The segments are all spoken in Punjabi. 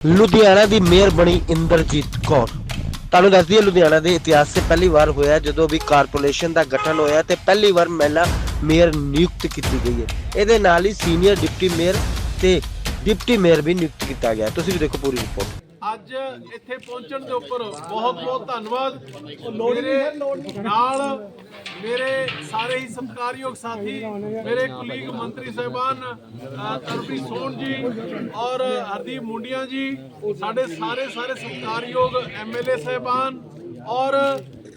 ਲੁਧਿਆਣਾ ਦੀ ਮੇਅਰ ਬਣੀ ਇੰਦਰਜੀਤ ਕੌਰ। ਤੁਹਾਨੂੰ ਦੱਸਦੀ ਹੈ, ਲੁਧਿਆਣਾ ਦੇ ਇਤਿਹਾਸ 'ਚ ਪਹਿਲੀ ਵਾਰ ਹੋਇਆ ਜਦੋਂ ਵੀ ਕਾਰਪੋਰੇਸ਼ਨ ਦਾ ਗਠਨ ਹੋਇਆ ਤੇ ਪਹਿਲੀ ਵਾਰ ਮਹਿਲਾ ਮੇਅਰ ਨਿਯੁਕਤ ਕੀਤੀ ਗਈ ਹੈ। ਇਹਦੇ ਨਾਲ ਹੀ ਸੀਨੀਅਰ ਡਿਪਟੀ ਮੇਅਰ ਤੇ ਡਿਪਟੀ ਮੇਅਰ ਵੀ ਨਿਯੁਕਤ ਕੀਤਾ ਗਿਆ ਤੁਸੀਂ ਵੀ ਦੇਖੋ ਪੂਰੀ ਰਿਪੋਰਟ। ਅੱਜ ਇੱਥੇ ਪਹੁੰਚਣ ਦੇ ਉੱਪਰ ਬਹੁਤ ਬਹੁਤ ਧੰਨਵਾਦ। ਮੇਰੇ ਨਾਲ ਮੇਰੇ ਸਾਰੇ ਹੀ ਸਤਿਕਾਰਯੋਗ ਸਾਥੀ ਮੇਰੇ ਕੁਲੀਗ ਮੰਤਰੀ ਸਾਹਿਬਾਨ ਅ, ਤਰਨਪ੍ਰੀਤ ਸੋਨ ਜੀ ਔਰ ਹਰਦੀਪ ਮੁੰਡੀਆਂ ਜੀ ਸਾਡੇ ਸਾਰੇ ਸਾਰੇ ਸਤਿਕਾਰਯੋਗ ਐਮਐਲਏ ਸਾਹਿਬਾਨ ਔਰ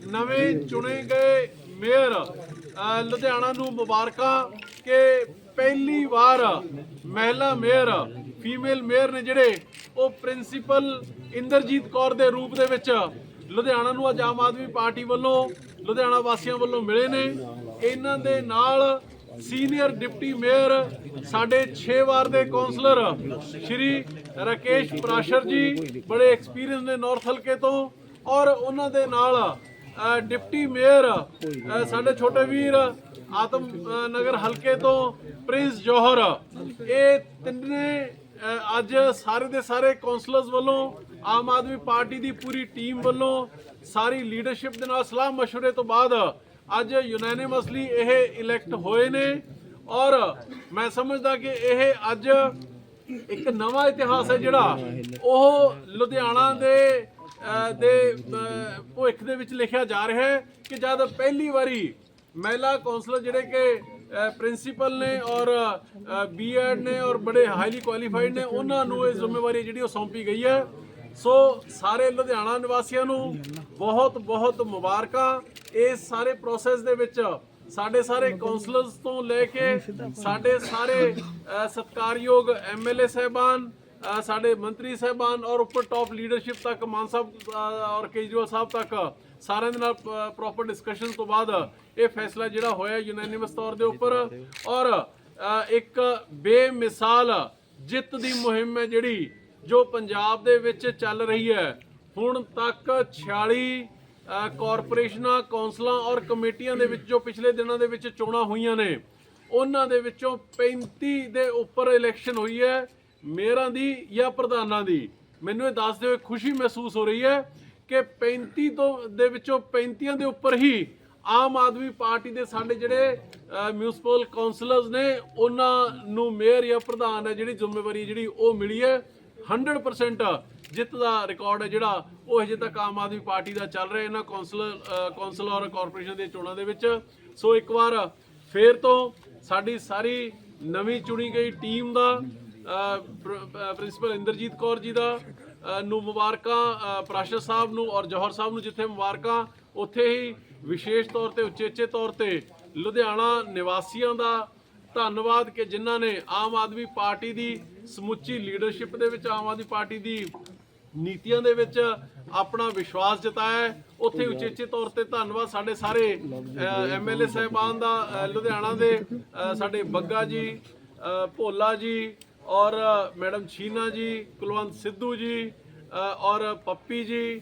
ਨਵੇਂ ਚੁਣੇ ਗਏ ਮੇਅਰ ਲੁਧਿਆਣਾ ਨੂੰ ਮੁਬਾਰਕਾਂ ਕਿ ਪਹਿਲੀ ਵਾਰ ਮਹਿਲਾ ਮੇਅਰ ਫੀਮੇਲ ਮੇਅਰ ਨੇ ਜਿਹੜੇ ਉਹ ਪ੍ਰਿੰਸੀਪਲ ਇੰਦਰਜੀਤ ਕੌਰ ਦੇ ਰੂਪ ਦੇ ਵਿੱਚ ਲੁਧਿਆਣਾ ਨੂੰ ਅੱਜ ਆਮ ਆਦਮੀ ਪਾਰਟੀ ਵੱਲੋਂ ਲੁਧਿਆਣਾ ਵਾਸੀਆਂ ਵੱਲੋਂ ਮਿਲੇ ਨੇ। ਇਹਨਾਂ ਦੇ ਨਾਲ ਸੀਨੀਅਰ ਡਿਪਟੀ ਮੇਅਰ, ਸਾਡੇ 6 ਵਾਰ ਦੇ ਕਾਉਂਸਲਰ ਸ਼੍ਰੀ ਰਾਕੇਸ਼ ਪ੍ਰਾਸ਼ਰ ਜੀ, ਬੜੇ ਐਕਸਪੀਰੀਅੰਸ ਨੇ ਨਾਰਥ ਹਲਕੇ ਤੋਂ ਔਰ ਉਹਨਾਂ ਦੇ ਨਾਲ ਡਿਪਟੀ ਮੇਅਰ ਸਾਡੇ ਛੋਟੇ ਵੀਰ, ਆਤਮ ਨਗਰ ਹਲਕੇ ਤੋਂ ਪ੍ਰਿੰਸ ਜੋਹਰ। ਇਹ ਤਿੰਨੇ ਅੱਜ ਸਾਰੇ ਦੇ ਸਾਰੇ ਕਾਉਂਸਲਰਸ ਵੱਲੋਂ ਆਮ ਆਦਮੀ ਪਾਰਟੀ ਦੀ ਪੂਰੀ ਟੀਮ ਵੱਲੋਂ ਸਾਰੀ ਲੀਡਰਸ਼ਿਪ ਦੇ ਨਾਲ ਸਲਾਹ مشورے ਤੋਂ ਬਾਅਦ ਅੱਜ ਯੂਨੈਨਿਮਸਲੀ ਇਹ ਇਲੈਕਟ ਹੋਏ ਨੇ ਔਰ ਮੈਂ ਸਮਝਦਾ ਕਿ ਇਹ ਅੱਜ ਇੱਕ ਨਵਾਂ ਇਤਿਹਾਸ ਹੈ ਜਿਹੜਾ ਉਹ ਲੁਧਿਆਣਾ ਦੇ ਅ, ਦੇ ਅ, ਭਵਿੱਖ ਦੇ ਵਿੱਚ ਲਿਖਿਆ ਜਾ ਰਿਹਾ ਹੈ ਕਿ ਜਦ ਪਹਿਲੀ ਵਾਰੀ ਮਹਿਲਾ ਕਾਉਂਸਲਰ ਜਿਹੜੇ ਕਿ ਪ੍ਰਿੰਸੀਪਲ ਨੇ ਔਰ ਬੀਐਡ ਨੇ ਔਰ ਬੜੇ ਹਾਈਲੀ ਕੁਆਲੀਫਾਈਡ ਨੇ ਉਹਨਾਂ ਨੂੰ ਇਹ ਜ਼ਿੰਮੇਵਾਰੀ ਜਿਹੜੀ ਉਹ ਸੌਂਪੀ ਗਈ ਹੈ। ਸੋ ਸਾਰੇ ਲੁਧਿਆਣਾ ਨਿਵਾਸੀਆਂ ਨੂੰ ਬਹੁਤ ਬਹੁਤ ਮੁਬਾਰਕਾਂ। ਇਸ ਸਾਰੇ ਪ੍ਰੋਸੈਸ ਦੇ ਵਿੱਚ ਸਾਡੇ ਸਾਰੇ ਕਾਉਂਸਲਰਸ ਤੋਂ ਲੈ ਕੇ ਸਾਡੇ ਸਾਰੇ ਅ, ਸਤਿਕਾਰਯੋਗ ਐਮਐਲਏ ਸਹਿਬਾਨ ਅ, ਸਾਡੇ ਮੰਤਰੀ ਸਹਿਬਾਨ ਔਰ ਉੱਪਰ ਟਾਪ ਲੀਡਰਸ਼ਿਪ ਤੱਕ, ਮਾਨ ਸਾਹਿਬ ਔਰ ਕੇਜਰੀਵਾਲ ਸਾਹਿਬ ਤੱਕ, ਸਾਰਿਆਂ ਦੇ ਨਾਲ ਪ੍ਰੋਪਰ ਡਿਸਕਸ਼ਨ ਤੋਂ ਬਾਅਦ ਇਹ ਫੈਸਲਾ ਜਿਹੜਾ ਹੋਇਆ ਯੂਨੈਨਿਮਸ ਤੌਰ ਦੇ ਉੱਪਰ ਔਰ ਇੱਕ ਬੇਮਿਸਾਲ ਜਿੱਤ ਦੀ ਮੁਹਿੰਮ ਹੈ ਜਿਹੜੀ, ਜੋ ਪੰਜਾਬ ਦੇ ਵਿੱਚ ਚੱਲ ਰਹੀ ਹੈ। ਹੁਣ ਤੱਕ 46 ਕਾਰਪੋਰੇਸ਼ਨਾਂ ਕੌਂਸਲਾਂ ਔਰ ਕਮੇਟੀਆਂ ਦੇ ਵਿੱਚ ਜੋ ਪਿਛਲੇ ਦਿਨਾਂ ਦੇ ਵਿੱਚ ਚੋਣਾਂ ਹੋਈਆਂ ਨੇ, ਉਹਨਾਂ ਦੇ ਵਿੱਚੋਂ 35 ਦੇ ਉੱਪਰ ਇਲੈਕਸ਼ਨ ਹੋਈ ਹੈ। ਮੇਅਰਾਂ ਦੀ ਜਾਂ ਪ੍ਰਧਾਨਾਂ ਦੀ? ਮੈਨੂੰ ਇਹ ਦੱਸਦੇ ਹੋਏ ਖੁਸ਼ੀ ਮਹਿਸੂਸ ਹੋ ਰਹੀ ਹੈ ਕਿ 35 ਤੋਂ, ਦੇ ਵਿੱਚੋਂ 35 ਦੇ ਉੱਪਰ ਹੀ ਆਮ ਆਦਮੀ ਪਾਰਟੀ ਦੇ ਸਾਡੇ ਜਿਹੜੇ ਮਿਊਨਿਸਪਲ ਕਾਉਂਸਲਰਸ ਨੇ, ਉਹਨਾਂ ਨੂੰ ਮੇਅਰ ਜਾਂ ਪ੍ਰਧਾਨ ਹੈ ਜਿਹੜੀ ਜ਼ਿੰਮੇਵਾਰੀ ਜਿਹੜੀ ਉਹ ਮਿਲੀ ਹੈ। 100% ਜਿੱਤ ਦਾ ਰਿਕਾਰਡ ਹੈ ਜਿਹੜਾ ਉਹ ਹਜੇ ਤੱਕ ਆਮ ਆਦਮੀ ਪਾਰਟੀ ਦਾ ਚੱਲ ਰਿਹਾ ਇਹਨਾਂ ਕੌਂਸਲਰ ਕੌਂਸਲ ਔਰ ਕਾਰਪੋਰੇਸ਼ਨ ਦੀਆਂ ਚੋਣਾਂ ਦੇ ਵਿੱਚ। ਸੋ ਇੱਕ ਵਾਰ ਫੇਰ ਤੋਂ ਸਾਡੀ ਸਾਰੀ ਨਵੀਂ ਚੁਣੀ ਗਈ ਟੀਮ ਦਾ ਪ੍ਰਿੰਸੀਪਲ ਇੰਦਰਜੀਤ ਕੌਰ ਜੀ ਦਾ ਨੂੰ ਮੁਬਾਰਕਾਂ ਅ, ਪ੍ਰਾਸ਼ਰ ਸਾਹਿਬ ਨੂੰ ਔਰ ਜੌਹਰ ਸਾਹਿਬ ਨੂੰ ਜਿੱਥੇ ਮੁਬਾਰਕਾਂ ਉੱਥੇ ਹੀ ਵਿਸ਼ੇਸ਼ ਤੌਰ ਤੇ ਉਚੇਚੇ ਤੌਰ ਤੇ ਲੁਧਿਆਣਾ ਨਿਵਾਸੀਆਂ ਦਾ ਧੰਨਵਾਦ ਕਿ ਜਿਨ੍ਹਾਂ ਨੇ ਆਮ ਆਦਮੀ ਪਾਰਟੀ ਦੀ ਸਮੁੱਚੀ ਲੀਡਰਸ਼ਿਪ ਦੇ ਵਿੱਚ ਆਮ ਆਦਮੀ ਪਾਰਟੀ ਦੀ ਨੀਤੀਆਂ ਦੇ ਵਿੱਚ ਆਪਣਾ ਵਿਸ਼ਵਾਸ ਜਤਾਇਆ ਉੱਥੇ ਉਚੇਚੇ ਤੌਰ ਤੇ ਧੰਨਵਾਦ ਸਾਡੇ ਸਾਰੇ ਐਮਐਲਏ ਸਾਹਿਬਾਨ ਦਾ ਲੁਧਿਆਣਾ ਦੇ ਸਾਡੇ ਬੱਗਾ ਜੀ ਭੋਲਾ ਜੀ ਔਰ ਮੈਡਮ ਛੀਨਾ ਜੀ, ਕੁਲਵੰਤ ਸਿੱਧੂ ਜੀ ਔਰ ਪੱਪੀ ਜੀ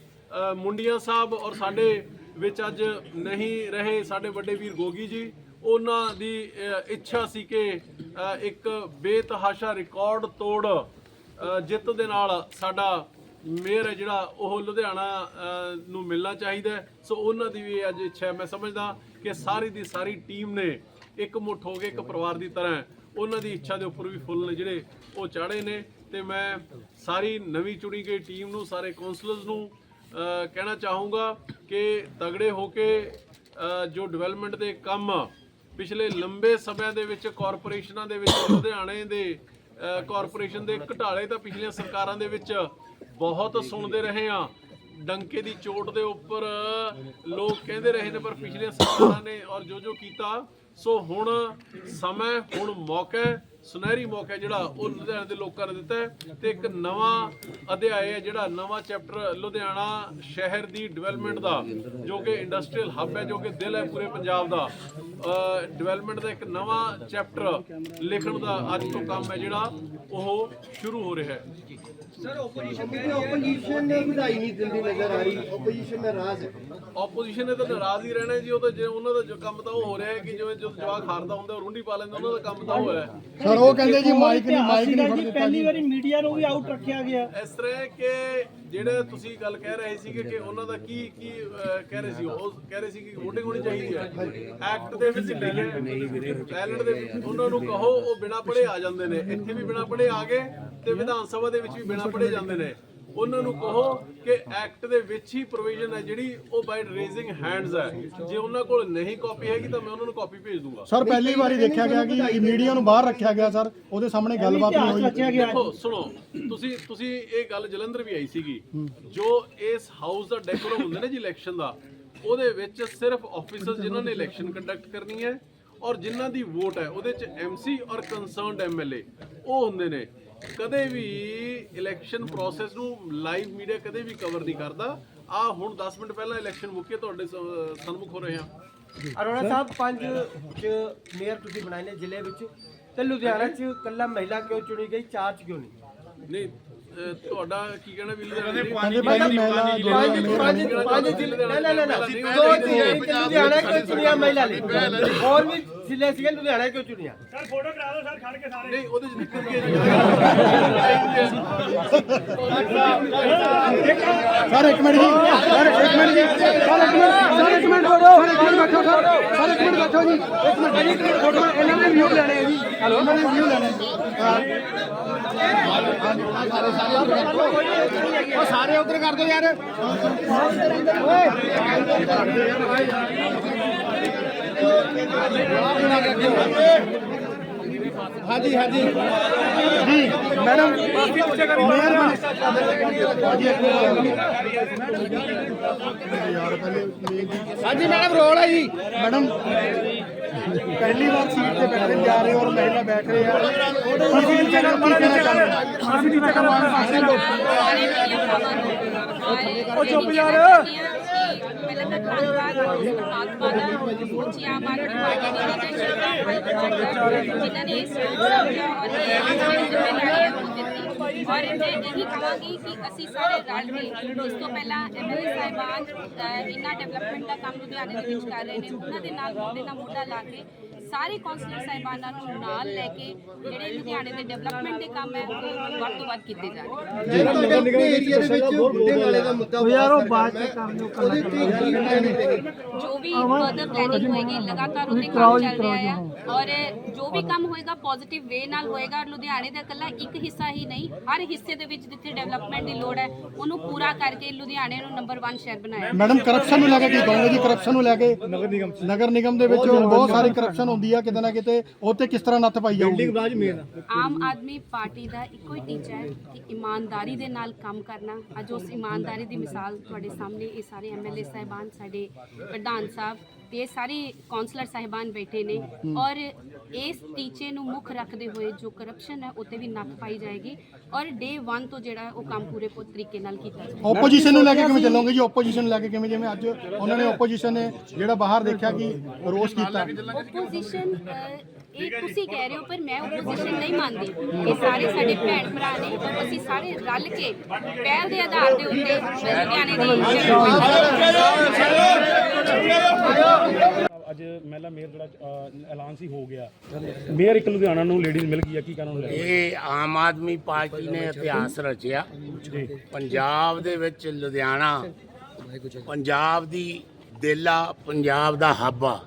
ਮੁੰਡੀਆਂ ਸਾਹਿਬ ਔਰ ਸਾਡੇ ਵਿੱਚ ਅੱਜ ਨਹੀਂ ਰਹੇ ਸਾਡੇ ਵੱਡੇ ਵੀਰ ਗੋਗੀ ਜੀ। ਉਹਨਾਂ ਦੀ ਇੱਛਾ ਸੀ ਕਿ ਇੱਕ ਬੇਤਹਾਸ਼ਾ ਰਿਕਾਰਡ ਤੋੜ ਜਿੱਤ ਦੇ ਨਾਲ ਸਾਡਾ ਮੇਅਰ ਹੈ ਜਿਹੜਾ ਉਹ ਲੁਧਿਆਣਾ ਨੂੰ ਮਿਲਣਾ ਚਾਹੀਦਾ ਸੋ ਉਹਨਾਂ ਦੀ ਵੀ ਅੱਜ ਇੱਛਾ ਹੈ। ਮੈਂ ਸਮਝਦਾ ਕਿ ਸਾਰੀ ਦੀ ਸਾਰੀ ਟੀਮ ਨੇ ਇੱਕ ਮੁੱਠ ਹੋ ਕੇ ਇੱਕ ਪਰਿਵਾਰ ਦੀ ਤਰ੍ਹਾਂ ਉਹਨਾਂ ਦੀ ਇੱਛਾ ਦੇ ਉੱਪਰ ਵੀ ਫੁੱਲ ਨੇ ਜਿਹੜੇ ਉਹ ਚਾੜੇ ਨੇ ਤੇ ਮੈਂ ਸਾਰੀ ਨਵੀਂ ਚੁਣੀ ਗਈ ਟੀਮ ਨੂੰ ਸਾਰੇ ਕਾਉਂਸਲਰਸ ਨੂੰ ਕਹਿਣਾ ਚਾਹੂੰਗਾ ਕਿ ਤਗੜੇ ਹੋ ਕੇ ਜੋ ਡਿਵੈਲਪਮੈਂਟ ਦੇ ਕੰਮ ਪਿਛਲੇ ਲੰਬੇ ਸਮਿਆਂ ਦੇ ਵਿੱਚ ਕਾਰਪੋਰੇਸ਼ਨਾਂ ਦੇ ਵਿੱਚ ਲੁਧਿਆਣੇ ਦੇ ਅ, ਕਾਰਪੋਰੇਸ਼ਨ ਦੇ ਘਟਾਲੇ ਤਾਂ ਪਿਛਲੀਆਂ ਸਰਕਾਰਾਂ ਦੇ ਵਿੱਚ ਬਹੁਤ ਸੁਣਦੇ ਰਹੇ ਆ ਡੰਕੇ ਦੀ ਚੋਟ ਦੇ ਉੱਪਰ ਲੋਕ ਕਹਿੰਦੇ ਰਹੇ ਨੇ ਪਰ ਪਿਛਲੀਆਂ ਸਰਕਾਰਾਂ ਨੇ ਔਰ ਜੋ ਜੋ ਕੀਤਾ ਸੋ ਹੁਣ ਸਮਾਂ, ਹੁਣ ਮੌਕਾ ਸੁਨਹਿਰੀ ਮੌਕਾ ਜਿਹੜਾ ਉਹ ਲੁਧਿਆਣਾ ਦੇ ਲੋਕਾਂ ਨੇ ਦਿੱਤਾ ਹੈ ਤੇ ਇੱਕ ਨਵਾਂ ਅਧਿਆਇ ਹੈ ਜਿਹੜਾ ਨਵਾਂ ਚੈਪਟਰ ਲੁਧਿਆਣਾ ਸ਼ਹਿਰ ਦੀ ਡਿਵੈਲਪਮੈਂਟ ਦਾ, ਜੋ ਕਿ ਇੰਡਸਟਰੀਅਲ ਹੱਬ ਹੈ, ਜੋ ਕਿ ਦਿਲ ਹੈ ਪੂਰੇ ਪੰਜਾਬ ਦਾ। ਡਿਵੈਲਪਮੈਂਟ ਦਾ ਇੱਕ ਨਵਾਂ ਚੈਪਟਰ ਲਿਖਣ ਦਾ ਅੱਜ ਤੋਂ ਕੰਮ ਹੈ ਜਿਹੜਾ ਉਹ ਸ਼ੁਰੂ ਹੋ ਰਿਹਾ ਹੈ। ਆਪੋਜੀਸ਼ਨ ਨੇ ਵਧਾਈ ਨਹੀਂ ਦਿੰਦੀ ਨਜ਼ਰ ਆ ਰਹੀ ਆਪੋਜੀਸ਼ਨ ਨਾਰਾਜ਼ ਹੈ। ਆਪੋਜੀਸ਼ਨ ਨੇ ਤਾਂ ਨਾਰਾਜ਼ ਹੀ ਰਹਿਣਾ ਜੀ ਉਹ ਤਾਂ ਜੇ ਉਹਨਾਂ ਦਾ ਜੋ ਕੰਮ ਤਾਂ ਉਹ ਹੋ ਰਿਹਾ ਹੈ ਕਿ ਜਿਵੇਂ ਜਦੋਂ ਜਵਾਕ ਹਾਰਦਾ ਹੁੰਦਾ ਉਹ ਰੁੰਡੀ ਪਾ ਲੈਂਦਾ ਉਹਨਾਂ ਦਾ ਕੰਮ ਤਾਂ ਉਹ ਹੈ। ਸਰ ਉਹ ਕਹਿੰਦੇ ਜੀ ਮਾਈਕ ਨਹੀਂ ਮਾਈਕ ਨਹੀਂ ਫੜ ਦਿੱਤਾ ਪਹਿਲੀ ਵਾਰੀ ਮੀਡੀਆ ਨੂੰ ਵੀ ਆਊਟ ਰੱਖਿਆ ਗਿਆ। ਇਸ ਤਰ੍ਹਾਂ ਕਿ ਜਿਹੜੇ ਤੁਸੀਂ ਗੱਲ ਕਹਿ ਰਹੇ ਸੀਗੇ ਕਿ ਉਹਨਾਂ ਦਾ ਕੀ ਕੀ ਕਹਿ ਰਹੇ ਸੀ ਉਹ ਕਹਿ ਰਹੇ ਸੀ ਕਿ VOTING ਹੋਣੀ ਚਾਹੀਦੀ ਹੈ। ਐਕਟ ਦੇ ਵਿੱਚ ਲਿਖਿਆ ਟੈਲੈਂਟ ਦੇ ਵਿੱਚ ਉਹਨਾਂ ਨੂੰ ਕਹੋ ਉਹ ਬਿਨਾ ਪੜ੍ਹੇ ਆ ਜਾਂਦੇ ਨੇ। ਇੱਥੇ ਵੀ ਬਿਨਾ ਪੜ੍ਹੇ ਆ ਗਏ ਤੇ ਵਿਧਾਨ ਸਭਾ ਦੇ ਵਿੱਚ ਵੀ ਬਿਨਾ ਪੜ੍ਹੇ ਜਾਂਦੇ ਨੇ। ਉਹਨਾਂ ਨੂੰ ਕਹੋ ਕਿ ਐਕਟ ਦੇ ਵਿੱਚ ਹੀ ਪ੍ਰੋਵੀਜ਼ਨ ਹੈ ਜਿਹੜੀ ਉਹ ਬਾਈ ਰੇਜ਼ਿੰਗ ਹੈਂਡਸ ਹੈ। ਜੇ ਉਹਨਾਂ ਕੋਲ ਨਹੀਂ ਕਾਪੀ ਹੈਗੀ ਤਾਂ ਮੈਂ ਉਹਨਾਂ ਨੂੰ ਕਾਪੀ ਭੇਜ ਦੂੰਗਾ। ਸਰ ਪਹਿਲੀ ਵਾਰੀ ਦੇਖਿਆ ਗਿਆ ਕਿ ਮੀਡੀਆ ਨੂੰ ਬਾਹਰ ਰੱਖਿਆ ਗਿਆ ਸਰ। ਉਹਦੇ ਸਾਹਮਣੇ ਗੱਲਬਾਤ ਨਹੀਂ ਹੋਈ। ਦੇਖੋ ਸੁਣੋ ਤੁਸੀਂ ਤੁਸੀਂ ਇਹ ਗੱਲ ਜਲੰਧਰ ਵੀ ਆਈ ਸੀਗੀ। ਜੋ ਇਸ ਹਾਊਸ ਦਾ ਡੈਕੋਰਮ ਹੁੰਦਾ ਨਾ ਜੀ ਇਲੈਕਸ਼ਨ ਦਾ ਉਹਦੇ ਵਿੱਚ ਸਿਰਫ ਆਫੀਸਰਸ ਜਿਨ੍ਹਾਂ ਨੇ ਇਲੈਕਸ਼ਨ ਕੰਡਕਟ ਕਰਨੀ ਹੈ ਔਰ ਜਿਨ੍ਹਾਂ ਦੀ ਵੋਟ ਹੈ ਉਹਦੇ ਚ ਐਮਸੀ ਔਰ ਕੰਸਰਨਡ ਐਮਐਲਏ ਉਹ ਹੁੰਦੇ ਨੇ। ਕਦੇ ਵੀ ਇਲੈਕਸ਼ਨ ਪ੍ਰੋਸੈਸ ਨੂੰ ਲਾਈਵ ਮੀਡੀਆ ਕਦੇ ਵੀ ਕਵਰ ਨਹੀਂ ਕਰਦਾ। ਆ ਹੁਣ 10 ਮਿੰਟ ਪਹਿਲਾਂ ਇਲੈਕਸ਼ਨ ਮੁੱਕੇ ਤੁਹਾਡੇ ਸਨਮੁਖ ਹੋ ਰਹੇ ਹਾਂ ਅਰੋੜਾ ਸਾਹਿਬ ਪੰਜ ਚ ਮੇਅਰ ਤੁਸੀਂ ਬਣਾਏ ਨੇ ਜ਼ਿਲ੍ਹੇ ਵਿੱਚ ਤੇ ਲੁਧਿਆਣਾ ਚ ਕੱਲਾ ਮਹਿਲਾ ਕਿਉਂ ਚੁਣੀ ਗਈ ਚਾਰ ਚ ਕਿਉਂ ਨਹੀਂ? ਨਹੀਂ ਤੁਹਾਡਾ ਕੀ ਕਹਿਣਾ ਵੀ ਲੁਧਿਆਣਾ ਦੀ- ਕਹਿੰਦੇ ਪਹਿਲੀ ਮਹਿਲਾ ਪੰਜ ਪੰਜ ਪੰਜ ਜ਼ਿਲ੍ਹੇ ਨਾ ਨਾ ਨਾ ਨਾ ਦੋ ਜ਼ਿਲ੍ਹੇ ਇੱਕ ਲੁਧਿਆਣਾ ਕਿਉਂ ਚੁਣਿਆ ਮਹਿਲਾ ਲਈ ਹੋਰ ਵੀ ਜ਼ਿਲ੍ਹੇ ਸੀਗੇ ਲੁਧਿਆਣਾ ਕਿਉਂ ਚੁਣਿਆ? ਨਹੀਂ ਉਹਦੇ ਚ ਦਿੱਕਤ ਕੀ ਹੈ ਸਰ ਇੱਕ ਮਿੰਟ ਜੀ ਸਰ ਇੱਕ ਮਿੰਟ ਜੀ ਸਰ ਇੱਕ ਮਿੰਟ ਸਰ ਇੱਕ ਮਿੰਟ ਛੋੜੋ ਸਰ ਇੱਕ ਮਿੰਟ ਬੈਠੋ ਸਰ ਸਰ ਇੱਕ ਮਿੰਟ ਬੈਠੋ ਜੀ। ਇੱਕ ਮਿੰਟ ਜੀ ਫੋਟੋ ਇਹਨਾਂ ਨੇ ਵਿਊ ਲੈਣੇ ਆ ਜੀ। ਹੈਲੋ ਇਹਨਾਂ ਨੇ ਵਿਊ ਲੈਣੇ ਉਹ ਸਾਰੇ ਉਧਰ ਕਰ ਦਿਓ ਯਾਰ। ਹਾਂਜੀ ਹਾਂਜੀ। ਜੀ ਮੈਡਮ ਹਾਂਜੀ ਮੈਡਮ ਰੋਲ ਹੈ ਜੀ। ਮੈਡਮ ਪਹਿਲੀ ਵਾਰ ਸੀਟ ਤੇ ਬੈਠਣ ਜਾ ਰਹੇ ਹੋ ਔਰ ਮਹਿਲਾ ਬੈਠ ਰਹੇ। ਆ ਅਸੀਂ ਨੀਚੇ ਕਰ ਕੀ ਕਹਿਣਾ ਚਾਹੁੰਦੇ ਅਸੀਂ ਨੀਚੇ ਕਰਵਾਉਣ ਉਹ ਚੁੱਪ ਯਾਰ ਧੰਨਵਾਦ ਪਰਮਾਤਮਾ ਦਾ ਉੱਚੀ ਆਮ ਪਾਰਟੀ ਦੀ ਲੀਡਰਸ਼ਿਪ ਜਿਨ੍ਹਾਂ ਨੇ ਇਸ ਨੂੰ ਸਮਝਿਆ ਔਰ ਇਹ ਜ਼ਿੰਮੇਵਾਰੀ ਨੂੰ ਦਿੱਤੀ ਔਰ ਮੈਂ ਇਹੀ ਕਹਾਂਗੀ ਕਿ ਅਸੀਂ ਸਾਰੇ ਰਲ ਕੇ ਇਸ ਤੋਂ ਪਹਿਲਾਂ ਐਮਐਲਏ ਸਾਹਿਬਾਨ ਇੰਨਾ ਡਿਵੈਲਪਮੈਂਟ ਦਾ ਕੰਮ ਲੁਧਿਆਣੇ ਦੇ ਵਿੱਚ ਕਰ ਰਹੇ ਨੇ ਉਹਨਾਂ ਦੇ ਨਾਲ ਮੋਢੇ ਨਾਲ ਮੋਢਾ ਲਾ ਕੇ ਸਾਰੇ ਕੌਂਸਲਰ ਸਾਹਿਬਾਨਾਂ ਨੂੰ ਨਾਲ ਲੈ ਕੇ ਜਿਹੜੇ ਲੁਧਿਆਣੇ ਦੇ ਡਿਵੈਲਪਮੈਂਟ ਦੇ ਕੰਮ ਹੈ ਉਹ ਵੱਧ ਤੋਂ ਵੱਧ ਕੀਤੇ ਜਾਣ ਏਰੀਆ ਦੇ ਵਿੱਚ ਬੁੱਢੇ ਨਾਲੇ ਦਾ ਮੁੱਦਾ ਯਾਰ ਉਹ ਬਾਅਦ ਚ ਕੰਮ ਨੂੰ ਉਹਦੇ ਤੇ ਕੀ ਕਹਿਣਾ ਨੇ ਜੋ ਵੀ ਫਰਦਰ ਪਲੈਨਿੰਗ ਹੋਏਗੀ ਲਗਾਤਾਰ ਉਹਦੇ ਕੰਮ ਚੱਲ ਰਿਹਾ ਹੈ। ਔਰ ਜੋ ਵੀ ਕੰਮ ਹੋਏਗਾ ਪੋਜ਼ਿਟਿਵ ਵੇ ਨਾਲ ਹੋਏਗਾ। ਔਰ ਲੁਧਿਆਣੇ ਦਾ ਇਕੱਲਾ ਇੱਕ ਹਿੱਸਾ ਹੀ ਨਹੀਂ ਹਰ ਹਿੱਸੇ ਦੇ ਵਿੱਚ ਜਿੱਥੇ ਡਿਵੈਲਪਮੈਂਟ ਦੀ ਲੋੜ ਹੈ ਉਹਨੂੰ ਪੂਰਾ ਕਰਕੇ ਲੁਧਿਆਣੇ ਨੂੰ ਨੰਬਰ 1 ਸ਼ਹਿਰ ਬਣਾਇਆ। ਮੈਡਮ ਕਰਪਸ਼ਨ ਨੂੰ ਲੈ ਕੇ ਕੀ ਕਹੋਗੇ ਜੀ? ਕਰਪਸ਼ਨ ਨੂੰ ਲੈ ਕੇ ਨਗਰ ਨਿਗਮ ਨਗਰ ਨਿਗਮ ਦੇ ਵਿੱਚ ਬਹੁਤ ਸਾਰੀ ਕਰਪਸ਼ਨ ਹੁੰਦੀ ਆ ਕਿਤੇ ਨਾ ਕਿਤੇ ਉਹ ਤੇ ਕਿਸ ਤਰ੍ਹਾਂ ਨੱਥ ਪਾਈ ਜਾਊਗੀ? ਆਮ ਆਦਮੀ ਪਾਰਟੀ ਦਾ ਇੱਕੋ ਹੀ ਟੀਚਾ ਹੈ ਕਿ ਇਮਾਨਦਾਰੀ ਦੇ ਨਾਲ ਕੰਮ ਕਰਨਾ। ਅੱਜ ਉਸ ਇਮਾਨਦਾਰੀ ਦੀ ਮਿਸਾਲ ਤੁਹਾਡੇ ਸਾਹਮਣੇ ਇਹ ਸਾਰੇ ਐਮਐਲਏ ਸਾਹਿਬਾਨ ਸਾਡੇ ਪ੍ਰਧਾਨ ਸਾਹਿਬ ਤੇ ਸਾਰੇ ਕੌਂਸਲਰ ਸਾਹਿਬਾਨ ਬੈਠੇ ਨੇ ਔਰ ਇਸ ਟੀਚੇ ਨੂੰ ਮੁੱਖ ਰੱਖਦੇ ਹੋਏ ਜੋ ਕਰਪਸ਼ਨ ਹੈ ਉੱਤੇ ਵੀ ਨੱਥ ਪਾਈ ਜਾਏਗੀ ਔਰ ਡੇ 1 ਤੋਂ ਜਿਹੜਾ ਉਹ ਕੰਮ ਪੂਰੇ ਤਰੀਕੇ ਨਾਲ ਕੀਤਾ ਜਾਏਗਾ। ਆਪੋਜੀਸ਼ਨ ਨੂੰ ਲੈ ਕੇ ਕਿਵੇਂ ਚੱਲੋਗੇ ਜੀ? ਆਪੋਜੀਸ਼ਨ ਲੈ ਕੇ ਕਿਵੇਂ? ਜਿਵੇਂ ਅੱਜ ਉਹਨਾਂ ਨੇ ਆਪੋਜੀਸ਼ਨ ਨੇ ਜਿਹੜਾ ਬਾਹਰ ਦੇਖਿਆ ਕਿ ਰੋਸ ਕੀਤਾ। ਓਪੋਜੀਸ਼ਨ ਇਹ ਤੁਸੀਂ ਕਹਿ ਰਹੇ ਹੋ ਪਰ ਮੈਂ ਓਪੋਜੀਸ਼ਨ ਨਹੀਂ ਮੰਨਦੀ। ਇਹ ਸਾਰੇ ਸਾਡੇ ਭੈਣ ਭਰਾ ਨੇ ਔਰ ਅਸੀਂ ਸਾਰੇ ਰਲ ਕੇ ਪਹਿਲ ਦੇ ਆਧਾਰ ਦੇ ਉੱਤੇ ਲੁਧਿਆਣੇ ਦੀ ਅੱਜ ਮਹਿਲਾ ਮੇਅਰ ਜਿਹੜਾ ਐਲਾਨ ਸੀ ਹੋ ਗਿਆ। ਮੇਅਰ ਇੱਕ ਲੁਧਿਆਣਾ ਨੂੰ ਲੇਡੀਜ਼ ਮਿਲ ਗਈ ਆ ਕੀ ਕਹਿਣਾ ਉਹਨੂੰ ਲੈ ਕੇ? ਇਹ ਆਮ ਆਦਮੀ ਪਾਰਟੀ ਨੇ ਇਤਿਹਾਸ ਰਚਿਆ। ਪੰਜਾਬ ਦੇ ਵਿੱਚ ਲੁਧਿਆਣਾ ਪੰਜਾਬ ਦੀ ਦਿਲ ਆ ਪੰਜਾਬ ਦਾ ਹੱਬ ਆ।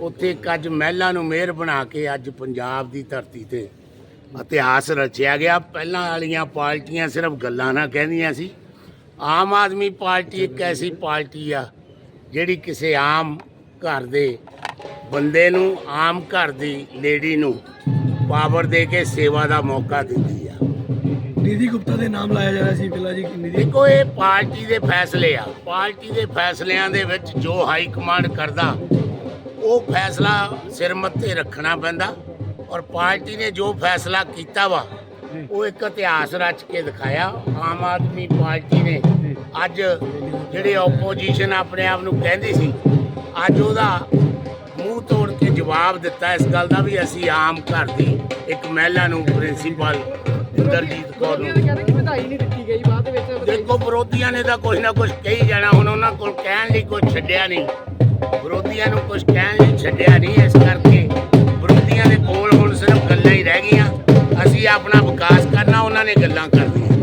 ਉੱਥੇ ਇੱਕ ਅੱਜ ਮਹਿਲਾ ਨੂੰ ਮੇਅਰ ਬਣਾ ਕੇ ਅੱਜ ਪੰਜਾਬ ਦੀ ਧਰਤੀ ਤੇ ਇਤਿਹਾਸ ਰਚਿਆ ਗਿਆ। ਪਹਿਲਾਂ ਵਾਲੀਆਂ ਪਾਰਟੀਆਂ ਸਿਰਫ ਗੱਲਾਂ ਨਾ ਕਹਿੰਦੀਆਂ ਸੀ। ਆਮ ਆਦਮੀ ਪਾਰਟੀ ਇੱਕ ਐਸੀ ਪਾਰਟੀ ਆ ਜਿਹੜੀ ਕਿਸੇ ਆਮ ਘਰ ਦੇ ਬੰਦੇ ਨੂੰ ਆਮ ਘਰ ਦੀ ਲੇਡੀ ਨੂੰ ਪਾਵਰ ਦੇ ਕੇ ਸੇਵਾ ਦਾ ਮੌਕਾ ਦਿੰਦੀ ਆ। ਨਿਧੀ ਗੁਪਤਾ ਦੇ ਨਾਮ ਲਾਇਆ ਜਾ ਰਿਹਾ ਸੀ ਪਹਿਲਾਂ ਜੀ ਨਿਧੀ ਦੇਖੋ ਇਹ ਪਾਰਟੀ ਦੇ ਫੈਸਲੇ ਆ। ਪਾਰਟੀ ਦੇ ਫੈਸਲਿਆਂ ਦੇ ਵਿੱਚ ਜੋ ਹਾਈ ਕਮਾਂਡ ਕਰਦਾ ਉਹ ਫੈਸਲਾ ਸਿਰ ਮੱਥੇ ਰੱਖਣਾ ਪੈਂਦਾ ਔਰ ਪਾਰਟੀ ਨੇ ਜੋ ਫੈਸਲਾ ਕੀਤਾ ਵਾ ਉਹ ਇੱਕ ਇਤਿਹਾਸ ਰਚ ਕੇ ਦਿਖਾਇਆ। ਆਮ ਆਦਮੀ ਪਾਰਟੀ ਨੇ ਅੱਜ ਜਿਹੜੇ ਆਪੋਜੀਸ਼ਨ ਆਪਣੇ ਆਪ ਨੂੰ ਕਹਿੰਦੀ ਸੀ ਅੱਜ ਉਹਦਾ ਮੂੰਹ ਤੋੜ ਕੇ ਜਵਾਬ ਦਿੱਤਾ ਇਸ ਗੱਲ ਦਾ ਵੀ ਅਸੀਂ ਆਮ ਘਰ ਦੀ ਇੱਕ ਮਹਿਲਾ ਨੂੰ ਪ੍ਰਿੰਸੀਪਲ ਇੰਦਰਜੀਤ ਕੌਰ ਨੂੰ। ਵਧਾਈ ਨਹੀਂ ਦਿੱਤੀ ਗਈ ਬਾਅਦ ਵਿੱਚ ਦੇਖੋ ਵਿਰੋਧੀਆਂ ਨੇ ਤਾਂ ਕੁਝ ਨਾ ਕੁਝ ਕਹੀ ਜਾਣਾ ਹੁਣ ਉਹਨਾਂ ਕੋਲ ਕਹਿਣ ਲਈ ਕੁਝ ਛੱਡਿਆ ਨਹੀਂ। ਵਿਰੋਧੀਆਂ ਨੂੰ ਕੁਝ ਕਹਿਣ ਲਈ ਛੱਡਿਆ ਨਹੀਂ ਇਸ ਕਰਕੇ। ਵਿਰੋਧੀਆਂ ਦੇ ਕੋਲ ਹੁਣ ਸਿਰਫ ਗੱਲਾਂ ਹੀ ਰਹਿ ਗਈਆਂ। ਅਸੀਂ ਆਪਣਾ ਵਿਕਾਸ ਕਰਨਾ, ਉਹਨਾਂ ਨੇ ਗੱਲਾਂ ਕਰਨੀਆਂ।